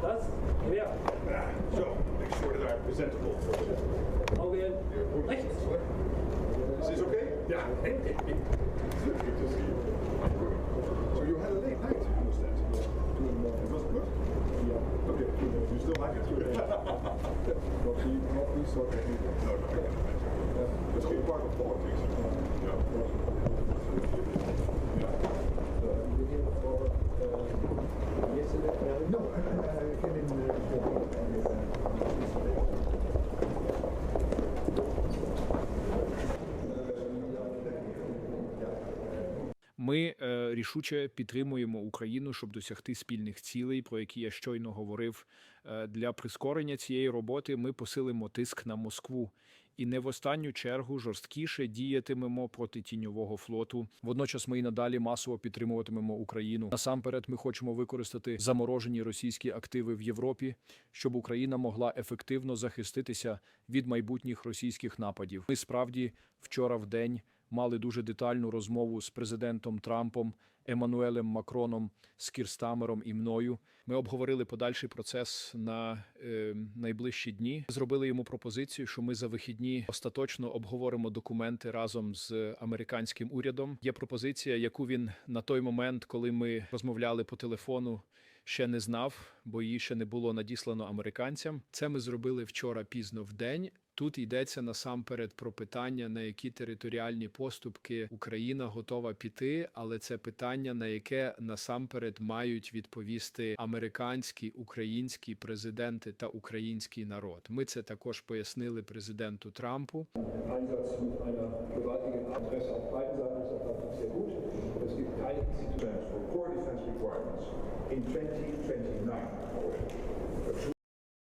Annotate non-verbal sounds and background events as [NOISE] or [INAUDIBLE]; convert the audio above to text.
Das? Gewehr. So, make sure that I'm presentable Auge rechts. Is this okay? Yeah. [LAUGHS] Good you. So you had a late night, I understand. It was good? Okay, you still like it? [LAUGHS] no, no, I can imagine. It's all part of politics. No, I, I, I came in Ми е, рішуче підтримуємо Україну, щоб досягти спільних цілей, про які я щойно говорив. Е, для прискорення цієї роботи ми посилимо тиск на Москву і не в останню чергу жорсткіше діятимемо проти тіньового флоту. Водночас ми і надалі масово підтримуватимемо Україну. Насамперед, ми хочемо використати заморожені російські активи в Європі, щоб Україна могла ефективно захиститися від майбутніх російських нападів. Ми справді вчора в день мали дуже детальну розмову з президентом Трампом, Еммануелем Макроном, з Кірстамером і мною. Ми обговорили подальший процес на е, найближчі дні. Зробили йому пропозицію, що ми за вихідні остаточно обговоримо документи разом з американським урядом. Є пропозиція, яку він на той момент, коли ми розмовляли по телефону, ще не знав, бо її ще не було надіслано американцям. Це ми зробили вчора пізно в день. Тут йдеться насамперед про питання, на які територіальні поступки Україна готова піти, але це питання, на яке насамперед мають відповісти американські, українські президенти та український народ. Ми це також пояснили президенту Трампу. In 20